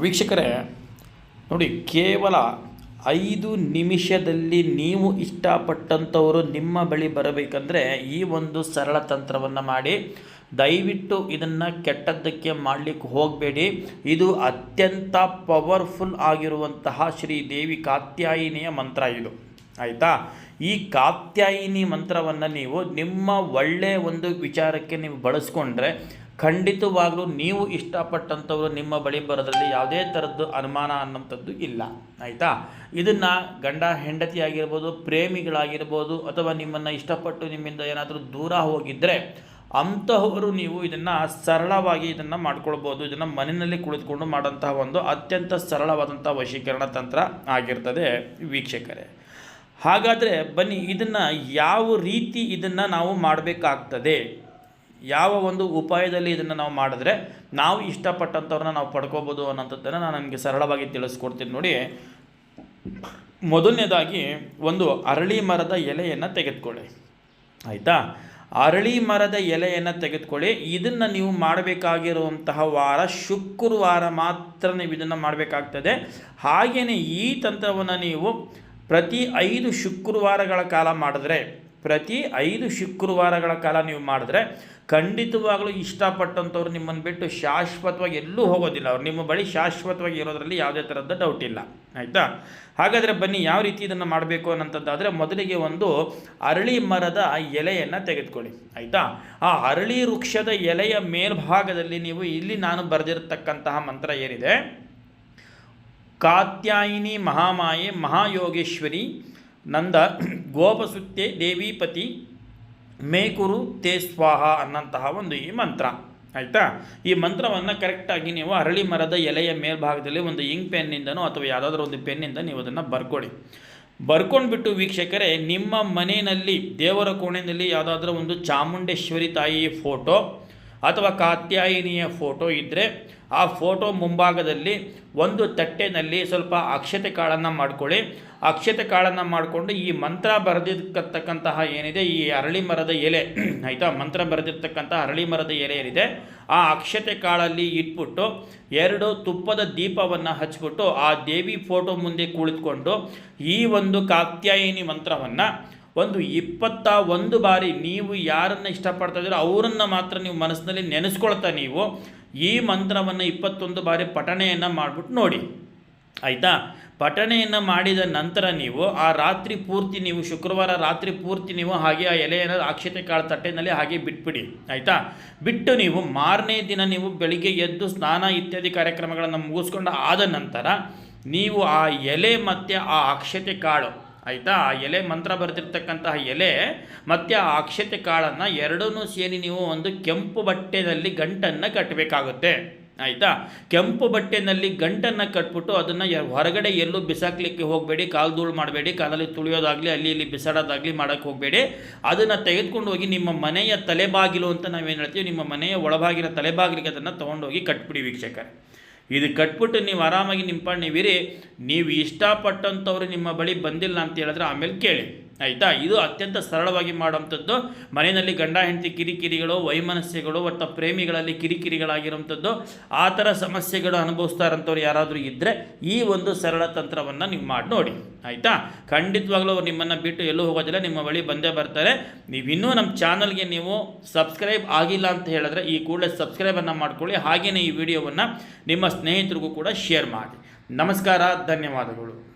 ವೀಕ್ಷಕರೇ, ನೋಡಿ, ಕೇವಲ ಐದು ನಿಮಿಷದಲ್ಲಿ ನೀವು ಇಷ್ಟಪಟ್ಟಂಥವರು ನಿಮ್ಮ ಬಳಿ ಬರಬೇಕಂದ್ರೆ ಈ ಒಂದು ಸರಳ ತಂತ್ರವನ್ನು ಮಾಡಿ. ದಯವಿಟ್ಟು ಇದನ್ನು ಕೆಟ್ಟದ್ದಕ್ಕೆ ಮಾಡಲಿಕ್ಕೆ ಹೋಗಬೇಡಿ. ಇದು ಅತ್ಯಂತ ಪವರ್ಫುಲ್ ಆಗಿರುವಂತಹ ಶ್ರೀ ದೇವಿ ಕಾತ್ಯಾಯಿನಿಯ ಮಂತ್ರ ಇದು. ಆಯಿತಾ? ಈ ಕಾತ್ಯಾಯಿನಿ ಮಂತ್ರವನ್ನು ನೀವು ನಿಮ್ಮ ಒಳ್ಳೆಯ ಒಂದು ವಿಚಾರಕ್ಕೆ ನೀವು ಬಳಸ್ಕೊಂಡ್ರೆ ಖಂಡಿತವಾಗ್ಲೂ ನೀವು ಇಷ್ಟಪಟ್ಟಂಥವರು ನಿಮ್ಮ ಬಳಿ ಬರೋದ್ರಲ್ಲಿ ಯಾವುದೇ ಥರದ್ದು ಅನುಮಾನ ಅನ್ನೋಂಥದ್ದು ಇಲ್ಲ, ಆಯಿತಾ? ಇದನ್ನು ಗಂಡ ಹೆಂಡತಿ ಆಗಿರ್ಬೋದು ಪ್ರೇಮಿಗಳಾಗಿರ್ಬೋದು, ಅಥವಾ ನಿಮ್ಮನ್ನು ಇಷ್ಟಪಟ್ಟು ನಿಮ್ಮಿಂದ ಏನಾದರೂ ದೂರ ಹೋಗಿದ್ದರೆ ಅಂತಹವರು ನೀವು ಇದನ್ನು ಸರಳವಾಗಿ ಇದನ್ನು ಮಾಡ್ಕೊಳ್ಬೋದು. ಇದನ್ನು ಮನೆಯಲ್ಲಿ ಕುಳಿತುಕೊಂಡು ಮಾಡೋಂತಹ ಒಂದು ಅತ್ಯಂತ ಸರಳವಾದಂಥ ವಶೀಕರಣ ತಂತ್ರ ಆಗಿರ್ತದೆ ವೀಕ್ಷಕರೇ. ಹಾಗಾದರೆ ಬನ್ನಿ, ಇದನ್ನು ಯಾವ ರೀತಿ ಇದನ್ನು ನಾವು ಮಾಡಬೇಕಾಗ್ತದೆ? ಯಾವ ಒಂದು ಉಪಾಯದಲ್ಲಿ ಇದನ್ನು ನಾವು ಮಾಡಿದ್ರೆ ನಾವು ಇಷ್ಟಪಟ್ಟಂಥವ್ರನ್ನ ನಾವು ಪಡ್ಕೋಬೋದು ಅನ್ನೋಂಥದ್ದನ್ನು ನಾನು ನನಗೆ ಸರಳವಾಗಿ ತಿಳಿಸ್ಕೊಡ್ತೀನಿ ನೋಡಿ. ಮೊದಲನೇದಾಗಿ ಒಂದು ಅರಳಿ ಮರದ ಎಲೆಯನ್ನು ತೆಗೆದುಕೊಳ್ಳಿ. ಆಯಿತಾ? ಅರಳಿ ಮರದ ಎಲೆಯನ್ನು ತೆಗೆದುಕೊಳ್ಳಿ. ಇದನ್ನು ನೀವು ಮಾಡಬೇಕಾಗಿರುವಂತಹ ವಾರ, ಶುಕ್ರವಾರ ಮಾತ್ರ ನೀವು ಇದನ್ನು ಮಾಡಬೇಕಾಗ್ತದೆ. ಹಾಗೆಯೇ ಈ ತಂತ್ರವನ್ನು ನೀವು ಪ್ರತಿ ಐದು ಶುಕ್ರವಾರಗಳ ಕಾಲ ಮಾಡಿದ್ರೆ ಪ್ರತಿ ಐದು ಶುಕ್ರವಾರಗಳ ಕಾಲ ನೀವು ಮಾಡಿದ್ರೆ ಖಂಡಿತವಾಗಲೂ ಇಷ್ಟಪಟ್ಟಂಥವ್ರು ನಿಮ್ಮನ್ನು ಬಿಟ್ಟು ಶಾಶ್ವತವಾಗಿ ಎಲ್ಲೂ ಹೋಗೋದಿಲ್ಲ. ಅವ್ರು ನಿಮ್ಮ ಬಳಿ ಶಾಶ್ವತವಾಗಿ ಇರೋದರಲ್ಲಿ ಯಾವುದೇ ಥರದ ಡೌಟ್ ಇಲ್ಲ. ಆಯಿತಾ? ಹಾಗಾದರೆ ಬನ್ನಿ, ಯಾವ ರೀತಿ ಇದನ್ನು ಮಾಡಬೇಕು ಅನ್ನೋಂಥದ್ದಾದರೆ ಮೊದಲಿಗೆ ಒಂದು ಅರಳಿ ಮರದ ಎಲೆಯನ್ನು ತೆಗೆದುಕೊಳ್ಳಿ. ಆಯಿತಾ? ಆ ಅರಳಿ ವೃಕ್ಷದ ಎಲೆಯ ಮೇಲ್ಭಾಗದಲ್ಲಿ ನೀವು ಇಲ್ಲಿ ನಾನು ಬರೆದಿರತಕ್ಕಂತಹ ಮಂತ್ರ ಏನಿದೆ? ಕಾತ್ಯಾಯಿನಿ ಮಹಾಮಾಯೆ ಮಹಾಯೋಗೇಶ್ವರಿ ನಂದ ಗೋಪಸುತ್ತೆ ದೇವಿಪತಿ ಮೇಕುರು ತೇ ಸ್ವಾಹ ಅನ್ನಂತಹ ಒಂದು ಈ ಮಂತ್ರ. ಆಯಿತಾ? ಈ ಮಂತ್ರವನ್ನು ಕರೆಕ್ಟಾಗಿ ನೀವು ಅರಳಿ ಮರದ ಎಲೆಯ ಮೇಲ್ಭಾಗದಲ್ಲಿ ಒಂದು ಇಂಕ್ ಪೆನ್ನಿಂದನೋ ಅಥವಾ ಯಾವುದಾದ್ರೂ ಒಂದು ಪೆನ್ನಿಂದ ನೀವು ಅದನ್ನು ಬರ್ಕೊಳ್ಳಿ ಬರ್ಕೊಂಡ್ಬಿಟ್ಟು ವೀಕ್ಷಕರೇ, ನಿಮ್ಮ ಮನೆಯಲ್ಲಿ, ದೇವರ ಕೋಣೆಯಲ್ಲಿ ಯಾವುದಾದ್ರೂ ಒಂದು ಚಾಮುಂಡೇಶ್ವರಿ ತಾಯಿ ಫೋಟೋ ಅಥವಾ ಕಾತ್ಯಾಯಿನಿಯ ಫೋಟೋ ಇದ್ದರೆ ಆ ಫೋಟೋ ಮುಂಭಾಗದಲ್ಲಿ ಒಂದು ತಟ್ಟೆನಲ್ಲಿ ಸ್ವಲ್ಪ ಅಕ್ಷತೆ ಕಾಳನ್ನು ಮಾಡ್ಕೊಳ್ಳಿ. ಅಕ್ಷತೆ ಕಾಳನ್ನು ಮಾಡಿಕೊಂಡು ಈ ಮಂತ್ರ ಬರೆದಿರ್ತಕ್ಕಂತಹ ಏನಿದೆ, ಈ ಅರಳಿ ಮರದ ಎಲೆ, ಆಯಿತಾ? ಮಂತ್ರ ಬರೆದಿರ್ತಕ್ಕಂಥ ಅರಳಿ ಮರದ ಎಲೆ ಏನಿದೆ, ಆ ಅಕ್ಷತೆ ಕಾಳಲ್ಲಿ ಇಟ್ಬಿಟ್ಟು ಎರಡು ತುಪ್ಪದ ದೀಪವನ್ನು ಹಚ್ಬಿಟ್ಟು ಆ ದೇವಿ ಫೋಟೋ ಮುಂದೆ ಕುಳಿತುಕೊಂಡು ಈ ಒಂದು ಕಾತ್ಯಾಯಿನಿ ಮಂತ್ರವನ್ನು ಒಂದು ಇಪ್ಪತ್ತ ಒಂದು ಬಾರಿ ನೀವು ಯಾರನ್ನು ಇಷ್ಟಪಡ್ತಾ ಇದ್ದೀರೋ ಅವರನ್ನು ಮಾತ್ರ ನೀವು ಮನಸ್ಸಿನಲ್ಲಿ ನೆನೆಸ್ಕೊಳ್ತಾ ನೀವು ಈ ಮಂತ್ರವನ್ನು ಇಪ್ಪತ್ತೊಂದು ಬಾರಿ ಪಠಣೆಯನ್ನು ಮಾಡಿಬಿಟ್ಟು ನೋಡಿ. ಆಯಿತಾ? ಪಠಣೆಯನ್ನು ಮಾಡಿದ ನಂತರ ನೀವು ಆ ರಾತ್ರಿ ಪೂರ್ತಿ ನೀವು ಶುಕ್ರವಾರ ರಾತ್ರಿ ಪೂರ್ತಿ ನೀವು ಹಾಗೆ ಆ ಎಲೆಯನ್ನು ಅಕ್ಷತೆ ಕಾಳು ತಟ್ಟೆನಲ್ಲಿ ಹಾಗೆ ಬಿಟ್ಬಿಡಿ. ಆಯಿತಾ? ಬಿಟ್ಟು ನೀವು ಮಾರನೇ ದಿನ ನೀವು ಬೆಳಿಗ್ಗೆ ಎದ್ದು ಸ್ನಾನ ಇತ್ಯಾದಿ ಕಾರ್ಯಕ್ರಮಗಳನ್ನು ಮುಗಿಸ್ಕೊಂಡು ಆದ ನಂತರ ನೀವು ಆ ಎಲೆ ಮತ್ತು ಆ ಅಕ್ಷತೆ ಕಾಳು ಆಯಿತಾ? ಆ ಎಲೆ ಮಂತ್ರ ಬರೆದಿರ್ತಕ್ಕಂತಹ ಎಲೆ ಮತ್ತು ಆ ಅಕ್ಷತೆ ಕಾಳನ್ನು ಎರಡನ್ನೂ ಸೇರಿ ನೀವು ಒಂದು ಕೆಂಪು ಬಟ್ಟೆಯಲ್ಲಿ ಗಂಟನ್ನು ಕಟ್ಟಬೇಕಾಗುತ್ತೆ ಆಯಿತಾ? ಕೆಂಪು ಬಟ್ಟೆನಲ್ಲಿ ಗಂಟನ್ನು ಕಟ್ಬಿಟ್ಟು ಅದನ್ನು ಹೊರಗಡೆ ಎಲ್ಲೂ ಬಿಸಾಕ್ಲಿಕ್ಕೆ ಹೋಗಬೇಡಿ, ಕಾಲು ಧೂಳು ಮಾಡಬೇಡಿ, ಕಾಲಲ್ಲಿ ತುಳಿಯೋದಾಗಲಿ, ಅಲ್ಲಿ ಇಲ್ಲಿ ಬಿಸಾಡೋದಾಗಲಿ ಮಾಡೋಕ್ಕೆ ಹೋಗಬೇಡಿ. ಅದನ್ನು ತೆಗೆದುಕೊಂಡು ಹೋಗಿ ನಿಮ್ಮ ಮನೆಯ ತಲೆಬಾಗಿಲು ಅಂತ ನಾವೇನು ಹೇಳ್ತೀವಿ, ನಿಮ್ಮ ಮನೆಯ ಒಳಭಾಗಿನ ತಲೆಬಾಗಿಲಿಗೆ ಅದನ್ನು ತೊಗೊಂಡೋಗಿ ಕಟ್ಬಿಡಿ ವೀಕ್ಷಕರೇ. ಇದು ಕಟ್ಬಿಟ್ಟು ನೀವು ಆರಾಮಾಗಿ ನಿಮ್ಮ ನೀವು ಇಷ್ಟಪಟ್ಟಂಥವ್ರು ನಿಮ್ಮ ಬಳಿ ಬಂದಿಲ್ಲ ಅಂತ ಹೇಳಿದ್ರೆ ಆಮೇಲೆ ಕೇಳಿ. ಆಯಿತಾ? ಇದು ಅತ್ಯಂತ ಸರಳವಾಗಿ ಮಾಡೋವಂಥದ್ದು. ಮನೆಯಲ್ಲಿ ಗಂಡ, ಹೆಂಡತಿ, ಕಿರಿಕಿರಿಗಳು, ವೈಮನಸ್ಯಗಳು ಮತ್ತು ಪ್ರೇಮಿಗಳಲ್ಲಿ ಕಿರಿಕಿರಿಗಳಾಗಿರುವಂಥದ್ದು. ಆ ಥರ ಸಮಸ್ಯೆಗಳು ಅನುಭವಿಸ್ತಾರಂಥವ್ರು ಯಾರಾದರೂ ಇದ್ದರೆ ಈ ಒಂದು ಸರಳ ತಂತ್ರವನ್ನು ನೀವು ಮಾಡಿ ನೋಡಿ. ಆಯಿತಾ? ಖಂಡಿತವಾಗ್ಲೂ ಅವ್ರು ನಿಮ್ಮನ್ನು ಬಿಟ್ಟು ಎಲ್ಲೂ ಹೋಗೋದಿಲ್ಲ. ನಿಮ್ಮ ಬಳಿ ಬಂದೇ ಬರ್ತಾರೆ. ನೀವು ಇನ್ನೂ ನಮ್ಮ ಚಾನಲ್ಗೆ ನೀವು ಸಬ್ಸ್ಕ್ರೈಬ್ ಆಗಿಲ್ಲ ಅಂತ ಹೇಳಿದ್ರೆ ಈ ಕೂಡಲೇ ಸಬ್ಸ್ಕ್ರೈಬನ್ನು ಮಾಡ್ಕೊಳ್ಳಿ. ಹಾಗೆಯೇ ಈ ವಿಡಿಯೋವನ್ನು ನಿಮ್ಮ ಸ್ನೇಹಿತರಿಗೂ ಕೂಡ ಶೇರ್ ಮಾಡಿ. ನಮಸ್ಕಾರ, ಧನ್ಯವಾದಗಳು.